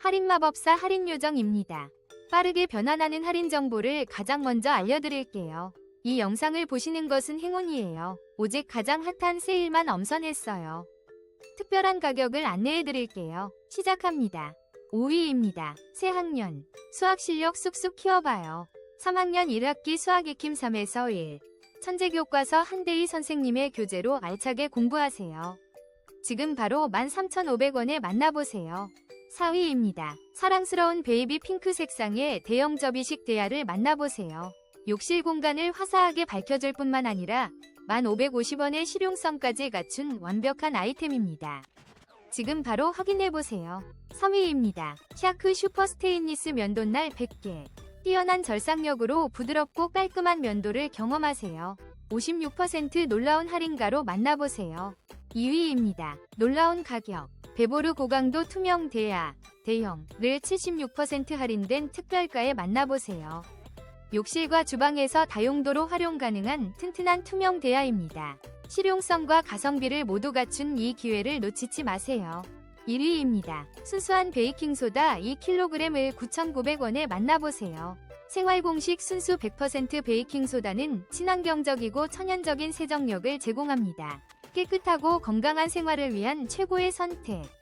할인마법사 할인요정입니다. 빠르게 변환하는 할인 정보를 가장 먼저 알려드릴게요. 이 영상을 보시는 것은 행운이에요. 오직 가장 핫한 세일만 엄선했어요. 특별한 가격을 안내해드릴게요. 시작합니다. 5위입니다. 새 학년. 수학 실력 쑥쑥 키워봐요. 3학년 1학기 수학 익힘 3에서 1. 천재 교과서 한대희 선생님의 교재로 알차게 공부하세요. 지금 바로 13,500원에 만나보세요. 4위입니다. 사랑스러운 베이비 핑크 색상의 대형 접이식 대야를 만나보세요. 욕실 공간을 화사하게 밝혀줄 뿐만 아니라 1,550원의 실용성까지 갖춘 완벽한 아이템입니다. 지금 바로 확인해보세요. 3위입니다. 샤크 슈퍼 스테인리스 면도날 100개. 뛰어난 절삭력으로 부드럽고 깔끔한 면도를 경험하세요. 56% 놀라운 할인가로 만나보세요. 2위입니다. 놀라운 가격. 베보르 고강도 투명 대야, 대형을 76% 할인된 특별가에 만나보세요. 욕실과 주방에서 다용도로 활용 가능한 튼튼한 투명 대야입니다. 실용성과 가성비를 모두 갖춘 이 기회를 놓치지 마세요. 1위입니다. 순수한 베이킹소다 2kg을 9,900원에 만나보세요. 생활 공식 순수 100% 베이킹소다는 친환경적이고 천연적인 세정력을 제공합니다. 깨끗하고 건강한 생활을 위한 최고의 선택.